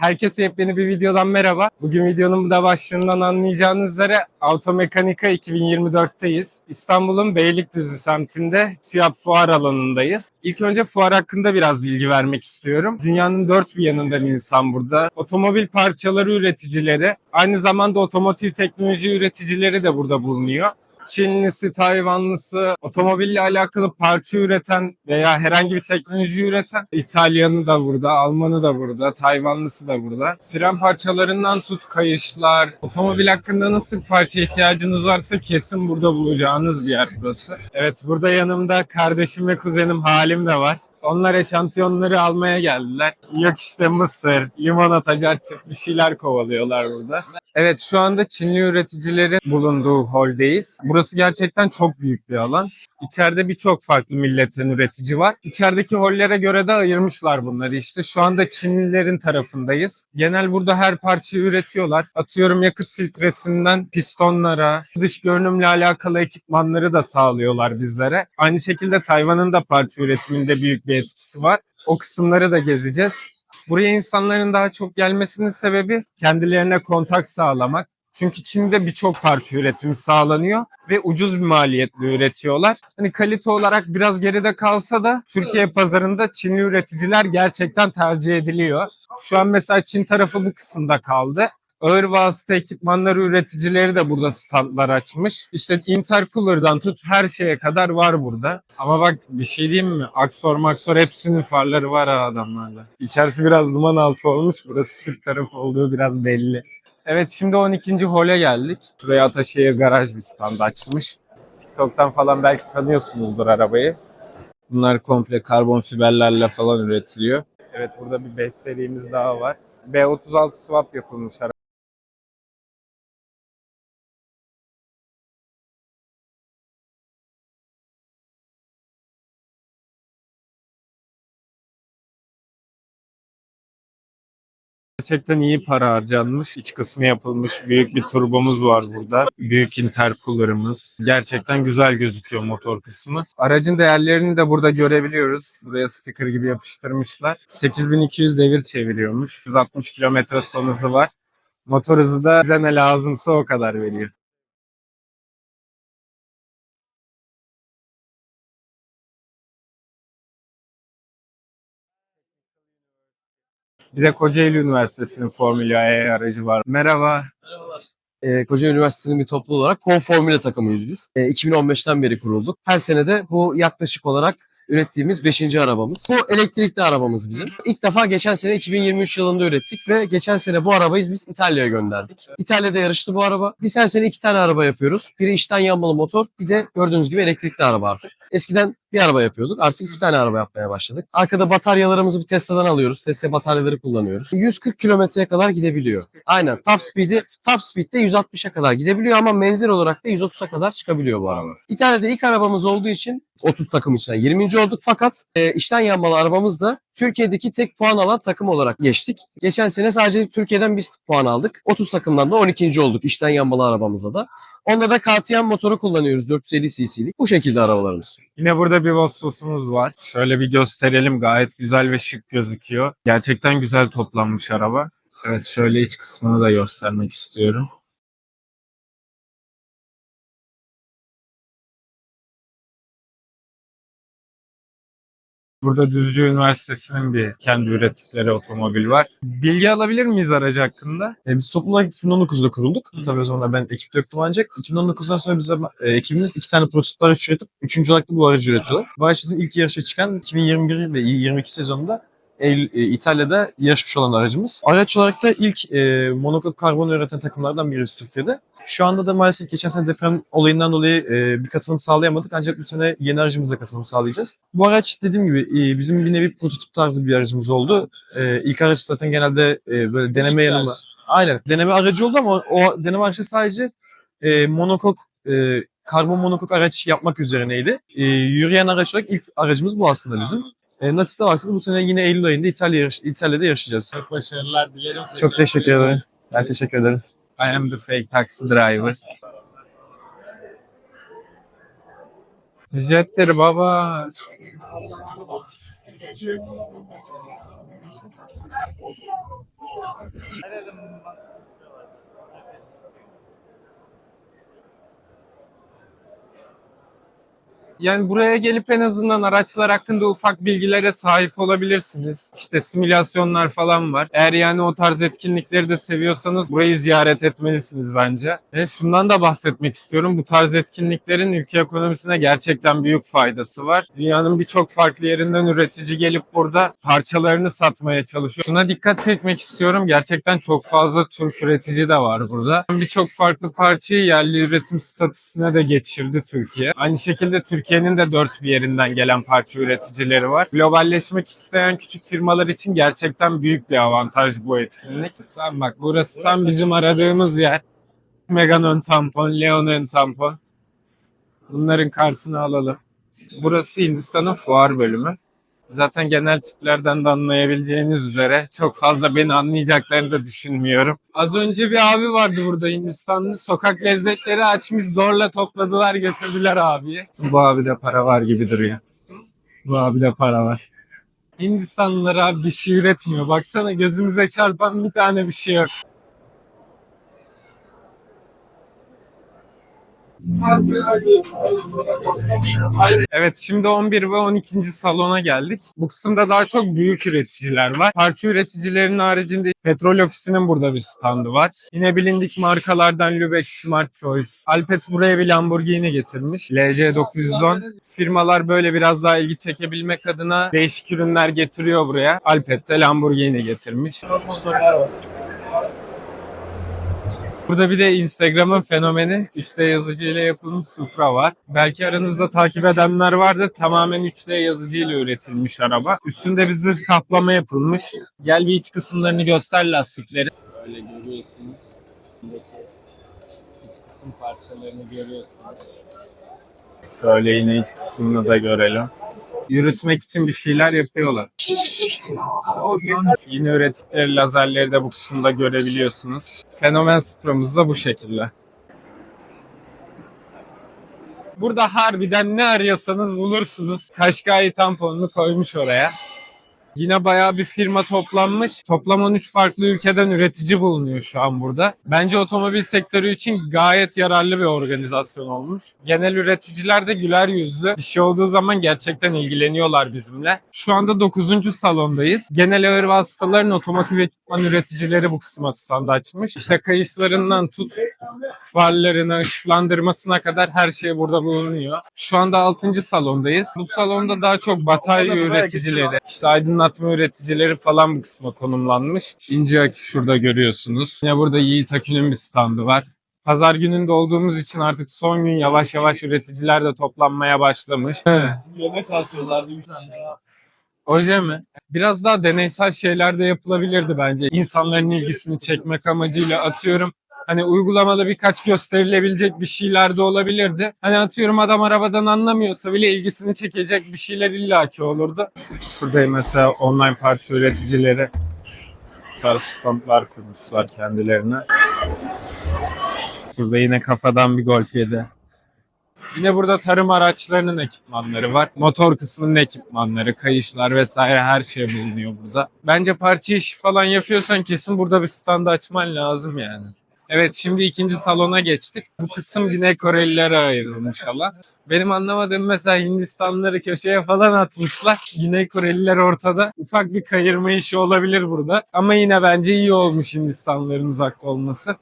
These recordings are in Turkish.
Herkese yepyeni bir videodan merhaba. Bugün videonun da başlığından anlayacağınız üzere Automekanika 2024'teyiz. İstanbul'un Beylikdüzü semtinde TÜYAP fuar alanındayız. İlk önce fuar hakkında biraz bilgi vermek istiyorum. Dünyanın dört bir yanından insan burada. Otomobil parçaları üreticileri, aynı zamanda otomotiv teknoloji üreticileri de burada bulunuyor. Çinlisi, Tayvanlısı, otomobille alakalı parça üreten veya herhangi bir teknoloji üreten İtalyanı da burada, Almanı da burada, Tayvanlısı da burada. Fren parçalarından tut kayışlar, otomobil hakkında nasıl bir parça ihtiyacınız varsa kesin burada bulacağınız bir yer burası. Evet burada yanımda kardeşim ve kuzenim Halim de var. Onlar eşantiyonları almaya geldiler. Yok işte mısır, limonata, carçık bir şeyler kovalıyorlar burada. Evet şu anda Çinli üreticilerin bulunduğu holdeyiz. Burası gerçekten çok büyük bir alan. İçeride birçok farklı milletten üretici var. İçerideki hollere göre de ayırmışlar bunları işte. Şu anda Çinlilerin tarafındayız. Genel burada her parçayı üretiyorlar. Atıyorum yakıt filtresinden pistonlara, dış görünümle alakalı ekipmanları da sağlıyorlar bizlere. Aynı şekilde Tayvan'ın da parça üretiminde büyük bir etkisi var. O kısımları da gezeceğiz. Buraya insanların daha çok gelmesinin sebebi kendilerine kontak sağlamak. Çünkü Çin'de birçok parça üretimi sağlanıyor ve ucuz bir maliyetle üretiyorlar. Hani kalite olarak biraz geride kalsa da Türkiye pazarında Çinli üreticiler gerçekten tercih ediliyor. Şu an mesela Çin tarafı bu kısımda kaldı. Ağır vasıta ekipmanları üreticileri de burada standlar açmış. İşte intercooler'dan tut her şeye kadar var burada. Ama bak bir şey diyeyim mi? Aksor maksor hepsinin farları var ha adamlarda. İçerisi biraz duman altı olmuş. Burası Türk tarafı olduğu biraz belli. Evet şimdi 12. hole geldik. Şuraya Ataşehir Garaj bir stand açmış. TikTok'tan falan belki tanıyorsunuzdur arabayı. Bunlar komple karbon fiberlerle falan üretiliyor. Evet burada bir 5 serimiz daha var. B36 swap yapılmış araba. Gerçekten iyi para harcanmış. İç kısmı yapılmış. Büyük bir turbomuz var burada. Büyük intercooler'ımız. Gerçekten güzel gözüküyor motor kısmı. Aracın değerlerini de burada görebiliyoruz. Buraya sticker gibi yapıştırmışlar. 8200 devir çeviriyormuş. 160 kilometre son hızı var. Motor hızı da bize ne lazımsa o kadar veriyor. Bir de Kocaeli Üniversitesi'nin Formula E aracı var. Merhaba. e, Kocaeli Üniversitesi'nin bir topluluğu olarak Konformüle takımıyız biz. E, 2015'ten beri kurulduk. Her sene de bu yaklaşık olarak ürettiğimiz 5. arabamız. Bu elektrikli arabamız bizim. İlk defa geçen sene 2023 yılında ürettik ve geçen sene bu arabayı biz İtalya'ya gönderdik. İtalya'da yarıştı bu araba. Biz her sene iki tane araba yapıyoruz. Biri içten yanmalı motor, bir de gördüğünüz gibi elektrikli araba artık. Eskiden bir araba yapıyorduk. Artık iki tane araba yapmaya başladık. Arkada bataryalarımızı bir Tesla'dan alıyoruz. Tesla bataryaları kullanıyoruz. 140 kilometreye kadar gidebiliyor. Aynen. Top speed'i top speed'de 160'a kadar gidebiliyor ama menzil olarak da 130'a kadar çıkabiliyor bu araba. İtalya'da ilk arabamız olduğu için 30 takım içinden 20. olduk fakat e, içten yanmalı arabamız da Türkiye'deki tek puan alan takım olarak geçtik. Geçen sene sadece Türkiye'den biz puan aldık. 30 takımdan da 12. olduk içten yanmalı arabamıza da. Onda da KTM motoru kullanıyoruz 450 cc'lik. Bu şekilde arabalarımız. Yine burada bir Vossos'umuz var. Şöyle bir gösterelim. Gayet güzel ve şık gözüküyor. Gerçekten güzel toplanmış araba. Evet şöyle iç kısmını da göstermek istiyorum. Burada Düzce Üniversitesi'nin bir kendi ürettikleri otomobil var. Bilgi alabilir miyiz aracı hakkında? E, biz toplum olarak 2019'da kurulduk. Tabii o zamanlar ben ekipte yoktum ancak 2019'dan sonra bize e, ekibimiz iki tane prototip araç üretip üçüncü olarak da bu aracı üretiyorlar. Bu araç bizim ilk yarışa çıkan 2021 ve 22 sezonunda Eylül, e, İtalya'da yarışmış olan aracımız. Araç olarak da ilk e, monokok karbon üreten takımlardan birisi Türkiye'de. Şu anda da maalesef geçen sene deprem olayından dolayı e, bir katılım sağlayamadık ancak bu sene yeni aracımıza katılım sağlayacağız. Bu araç dediğim gibi e, bizim bir nevi prototip tarzı bir aracımız oldu. E, ilk araç zaten genelde e, böyle deneme yanıma Aynen. Deneme aracı oldu ama o deneme aracı sadece e, monokok e, karbon monokok araç yapmak üzerineydi. E, yürüyen araç olarak ilk aracımız bu aslında bizim. E, nasip de varsa da bu sene yine Eylül ayında İtalya yarış, İtalya'da yarışacağız. Çok başarılar dilerim. Çok teşekkür ederim. Ben teşekkür ederim. I am the fake taxi driver. Jettir baba. Yani buraya gelip en azından araçlar hakkında ufak bilgilere sahip olabilirsiniz. İşte simülasyonlar falan var. Eğer yani o tarz etkinlikleri de seviyorsanız burayı ziyaret etmelisiniz bence. Ve şundan da bahsetmek istiyorum. Bu tarz etkinliklerin ülke ekonomisine gerçekten büyük faydası var. Dünyanın birçok farklı yerinden üretici gelip burada parçalarını satmaya çalışıyor. Şuna dikkat çekmek istiyorum. Gerçekten çok fazla Türk üretici de var burada. Birçok farklı parçayı yerli üretim statüsüne de geçirdi Türkiye. Aynı şekilde Türkiye'nin de dört bir yerinden gelen parça üreticileri var. Globalleşmek isteyen küçük firmalar için gerçekten büyük bir avantaj bu etkinlik. Tamam bak burası tam bizim aradığımız yer. Megan ön tampon, Leon ön tampon. Bunların kartını alalım. Burası Hindistan'ın fuar bölümü. Zaten genel tiplerden de anlayabileceğiniz üzere çok fazla beni anlayacaklarını da düşünmüyorum. Az önce bir abi vardı burada Hindistanlı. Sokak lezzetleri açmış zorla topladılar götürdüler abiye. Bu abi de para var gibi duruyor. Bu abi de para var. Hindistanlılar abi bir şey üretmiyor. Baksana gözümüze çarpan bir tane bir şey yok. Evet şimdi 11 ve 12. salona geldik. Bu kısımda daha çok büyük üreticiler var. Parça üreticilerinin haricinde petrol ofisinin burada bir standı var. Yine bilindik markalardan Lübeck Smart Choice. Alpet buraya bir Lamborghini getirmiş. LC 910. Firmalar böyle biraz daha ilgi çekebilmek adına değişik ürünler getiriyor buraya. Alpet de Lamborghini getirmiş. Burada bir de Instagram'ın fenomeni 3D yazıcıyla yapılmış Supra var. Belki aranızda takip edenler vardır. Tamamen 3D yazıcıyla üretilmiş araba. Üstünde bir zırh kaplama yapılmış. Gel bir iç kısımlarını göster lastikleri. Böyle görüyorsunuz. İç kısım parçalarını görüyorsunuz. Şöyle yine iç kısmını da görelim. Yürütmek için bir şeyler yapıyorlar. Yine ürettikleri lazerleri de bu kısımda görebiliyorsunuz. Fenomen Supra'mız da bu şekilde. Burada harbiden ne arıyorsanız bulursunuz. Kaşkai tamponunu koymuş oraya. Yine bayağı bir firma toplanmış. Toplam 13 farklı ülkeden üretici bulunuyor şu an burada. Bence otomobil sektörü için gayet yararlı bir organizasyon olmuş. Genel üreticiler de güler yüzlü. Bir şey olduğu zaman gerçekten ilgileniyorlar bizimle. Şu anda 9. salondayız. Genel ağır vasıtaların otomotiv ekipman üreticileri bu kısma stand açmış. İşte kayışlarından tut farlarına, ışıklandırmasına kadar her şey burada bulunuyor. Şu anda 6. salondayız. Bu salonda daha çok batarya üreticileri, işte aydınlatma üreticileri falan bu kısma konumlanmış. İnce Akü şurada görüyorsunuz. Yine burada Yiğit Akü'nün bir standı var. Pazar gününde olduğumuz için artık son gün yavaş yavaş üreticiler de toplanmaya başlamış. Yemek atıyorlar bir tane. Oje mi? Biraz daha deneysel şeyler de yapılabilirdi bence. İnsanların ilgisini çekmek amacıyla atıyorum. Hani uygulamada birkaç gösterilebilecek bir şeyler de olabilirdi. Hani atıyorum adam arabadan anlamıyorsa bile ilgisini çekecek bir şeyler illaki olurdu. Şurada mesela online parça üreticileri tarz standlar kurmuşlar kendilerine. Burada yine kafadan bir golf yedi. Yine burada tarım araçlarının ekipmanları var. Motor kısmının ekipmanları, kayışlar vesaire her şey bulunuyor burada. Bence parça işi falan yapıyorsan kesin burada bir standı açman lazım yani. Evet şimdi ikinci salona geçtik. Bu kısım Güney Korelilere ayrılmış alan. Benim anlamadığım mesela Hindistanlıları köşeye falan atmışlar. Güney Koreliler ortada. Ufak bir kayırma işi olabilir burada. Ama yine bence iyi olmuş Hindistanlıların uzakta olması.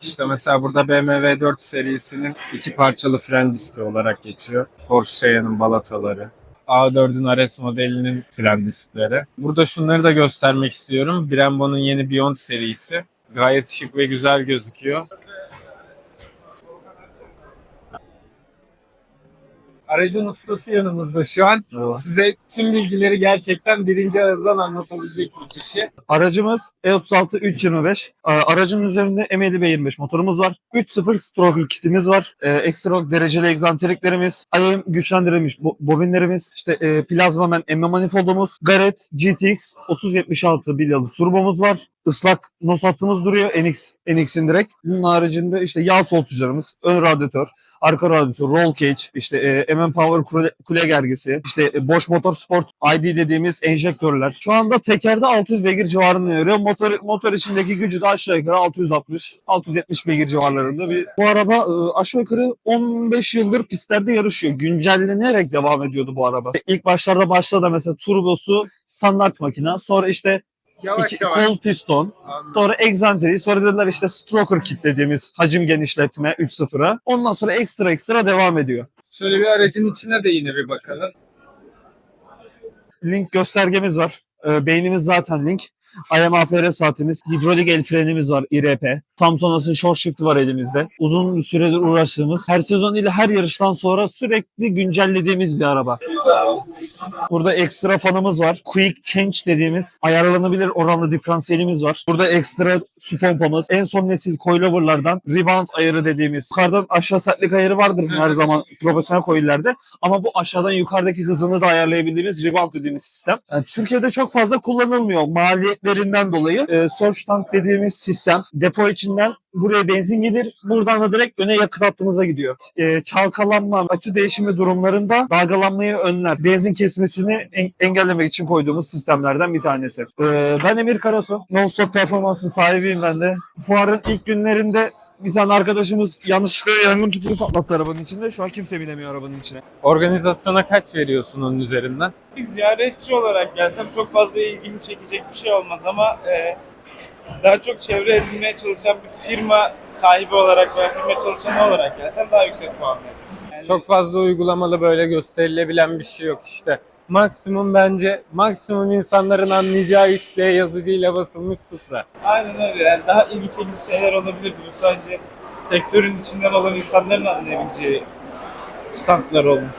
İşte mesela burada BMW 4 serisinin iki parçalı fren diski olarak geçiyor. Porsche Cayenne'in balataları. A4'ün RS modelinin fren diskleri. Burada şunları da göstermek istiyorum. Brembo'nun yeni Beyond serisi. Gayet şık ve güzel gözüküyor. Aracın ustası yanımızda şu an. Size tüm bilgileri gerçekten birinci ağızdan anlatabilecek bir kişi. Aracımız E E36 325. Aa, Aracın üzerinde M50 B25 motorumuz var. 3.0 stroke kitimiz var. Ee, ekstra dereceli egzantriklerimiz, IM güçlendirilmiş bo- bobinlerimiz, işte e, plazma men emme manifoldumuz, Garrett GTX 3076 bilyalı turbomuz var. Islak nos hattımız duruyor NX, NX'in direkt. Bunun haricinde işte yağ soğutucularımız, ön radyatör, arka radyatör, roll cage, işte e, MM Power kule, kule gergisi, işte e, Bosch Motorsport ID dediğimiz enjektörler. Şu anda tekerde 600 beygir civarında veriyor. Motor, motor içindeki gücü de aşağı yukarı 660-670 beygir civarlarında bir. Bu araba e, aşağı yukarı 15 yıldır pistlerde yarışıyor. Güncellenerek devam ediyordu bu araba. İlk başlarda başladı mesela turbosu standart makina. Sonra işte Yavaş iki, yavaş. kol piston. Sonra egzanteri. Sonra dediler işte stroker kit dediğimiz hacim genişletme 3.0'a. Ondan sonra ekstra ekstra devam ediyor. Şöyle bir aracın içine de yine bir bakalım. Link göstergemiz var. Ee, beynimiz zaten link. IMAFR saatimiz, hidrolik el frenimiz var IRP. Samsonas'ın short shift var elimizde. Uzun bir süredir uğraştığımız, her sezon ile her yarıştan sonra sürekli güncellediğimiz bir araba. Burada ekstra fanımız var. Quick change dediğimiz ayarlanabilir oranlı diferansiyelimiz var. Burada ekstra su pompamız. En son nesil coilover'lardan rebound ayarı dediğimiz. Yukarıdan aşağı sertlik ayarı vardır her zaman profesyonel coil'lerde. Ama bu aşağıdan yukarıdaki hızını da ayarlayabildiğimiz rebound dediğimiz sistem. Yani Türkiye'de çok fazla kullanılmıyor maliyetlerinden dolayı. E, surge tank dediğimiz sistem depo içinden buraya benzin gelir. Buradan da direkt öne yakıt hattımıza gidiyor. E, çalkalanma, açı değişimi durumlarında dalgalanmayı önler. Benzin kesmesini en- engellemek için koyduğumuz sistemlerden bir tanesi. E, ben Emir Karasu. Non-stop performansın sahibiyim ben de. Fuarın ilk günlerinde bir tane arkadaşımız yanlışlıkla yangın tüpünü patlattı arabanın içinde. Şu an kimse binemiyor arabanın içine. Organizasyona kaç veriyorsun onun üzerinden? bir ziyaretçi olarak gelsem çok fazla ilgimi çekecek bir şey olmaz ama e, daha çok çevre edinmeye çalışan bir firma sahibi olarak veya firma çalışanı olarak gelsem daha yüksek puan veririm. Yani Çok fazla uygulamalı böyle gösterilebilen bir şey yok işte. Maksimum bence maksimum insanların anlayacağı 3D yazıcıyla basılmış Supra. Aynen öyle. Yani daha ilgi çekici şeyler olabilir. Bu sadece sektörün içinden olan insanların anlayabileceği standlar olmuş.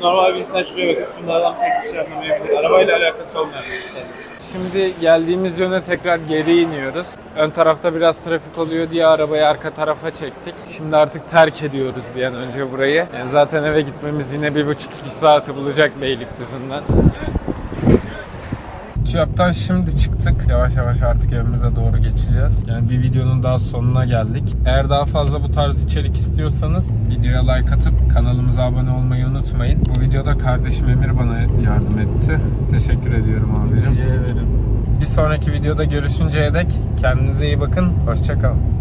Normal bir insan şuraya bakıp şunlardan pek bir şey anlamayabilir. Arabayla alakası olmayan bir insan. Şimdi geldiğimiz yöne tekrar geri iniyoruz. Ön tarafta biraz trafik oluyor diye arabayı arka tarafa çektik. Şimdi artık terk ediyoruz bir an önce burayı. Yani zaten eve gitmemiz yine bir buçuk iki saati bulacak Beylikdüzü'nden. TÜYAP'tan şimdi çıktık. Yavaş yavaş artık evimize doğru geçeceğiz. Yani bir videonun daha sonuna geldik. Eğer daha fazla bu tarz içerik istiyorsanız videoya like atıp kanalımıza abone olmayı unutmayın. Bu videoda kardeşim Emir bana yardım etti. Teşekkür ediyorum abicim. Bir sonraki videoda görüşünceye dek kendinize iyi bakın. Hoşçakalın.